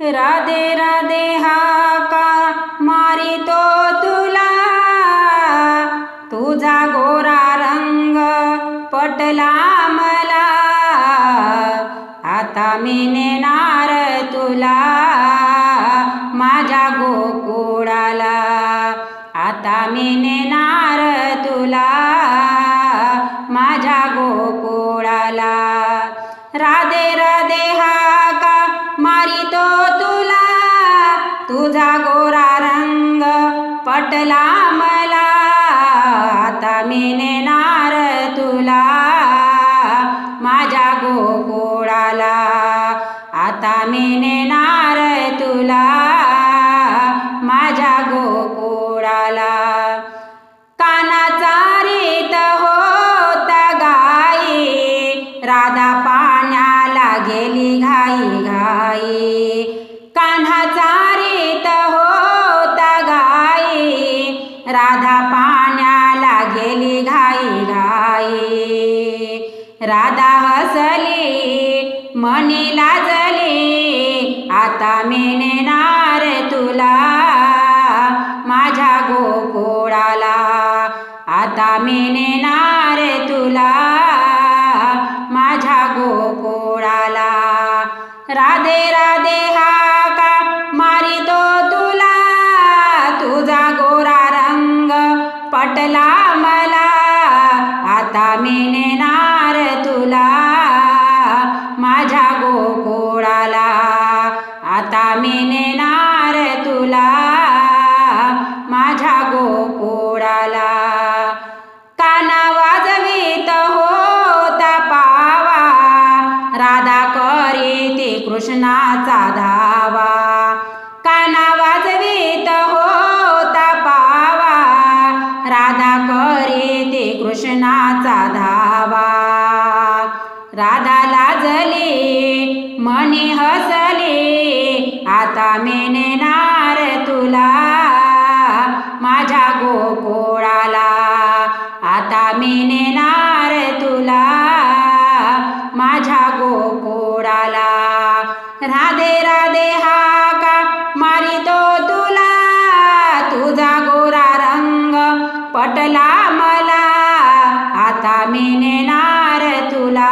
राधे राधे हा का मारितो तुला? तुझा गोरा रंग पटला मला. आता मी नेणार तुला माझ्या गोकुळाला. आता मी नेणार तुला माझ्या गोकुळाला. राधे मारितो तुला तुझा गोरा रंग पटला मला. आता मी नेणार तुला माझ्या गोकुळाला. आता मी नेणार तुला. कान्हाचा रीत होता गाई राधा पाण्याला गेली घाई घाई. राधा हसली मनी लाजली आता मी नेणार तुला. माझ्या गोकुळाला आता मी नेणार तुला. माझ्या गोकुळाला राधे राधे मी नेणार तुला माझ्या गोकुळाला. आता मी नेणार तुला माझ्या गोकुळाला. काना वाजवीत हो माझा धावा. राधा लाजले मने हसले आता मी तुला. माझ्या गोकुळाला आता मी तुला. आता मी नेणार तुला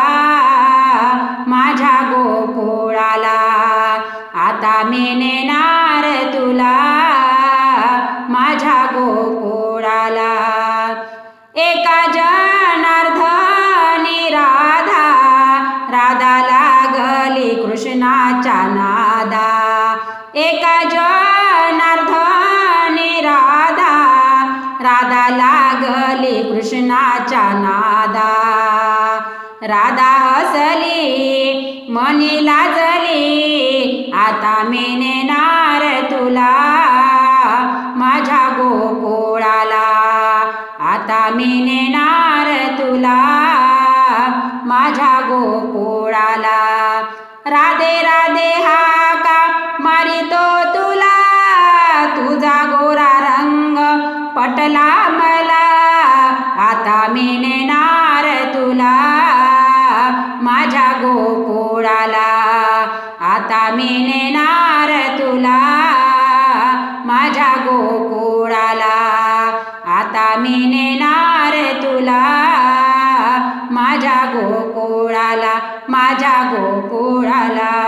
माझ्या गोकुळाला. आता मी नेणार तुला माझ्या गोकुळाला. एका जनार्धनी राधा राधा लागली कृष्णाच्या नादा. एका ज कृष्णाच्या नादा. राधा हसली मनी लाजली आता मी नेणार तुला माझ्या गोकुळाला. आता मी नेणार तुला माझ्या गोकुळाला. राधे राधे नेणार तुला माझ्या गोकुळाला. आता मी नेणार तुला माझ्या गोकुळाला. आता मी नेणार तुला माझ्या गोकुळाला माझ्या गोकुळाला.